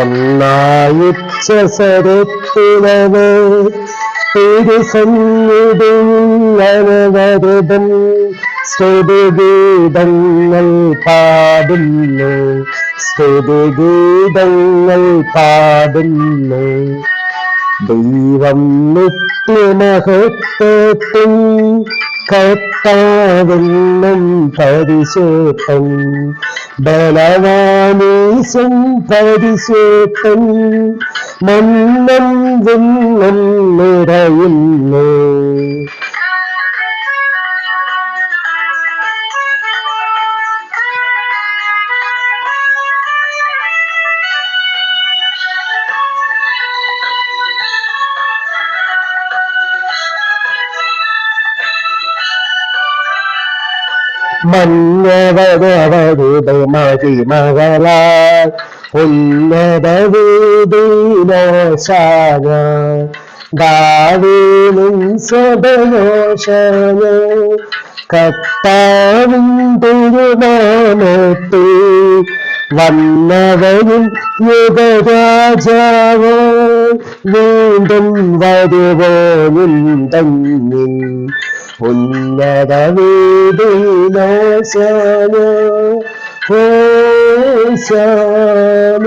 ഒന്നായുച്ച സരത്തിലവ് തിരുസന്നിധിയിലവരതൻ സ്തുതിഗീതങ്ങൾ പാടുന്നു പാടുന്നു. ദൈവം നിത്യമഹത്വത്തിൽ കർത്താവെന്നും പരിശോധൻ ബലവാനീശം പരിശോധൻ മന്നം വിണ്ണം നിറയുന്നു. മഞ്ഞവരവരുടെ മതിമകളാൽ ഉന്നത വീതിലോശാന ദാവീനും സ്വതനോഷന കത്താവിൻ തിരുനാമത്തിൽ വന്നവരും യുഗരാജാവോ വീണ്ടും വരുവോനും തന്നിൽ ഉന്നത വീടിനോശാന ഓശാന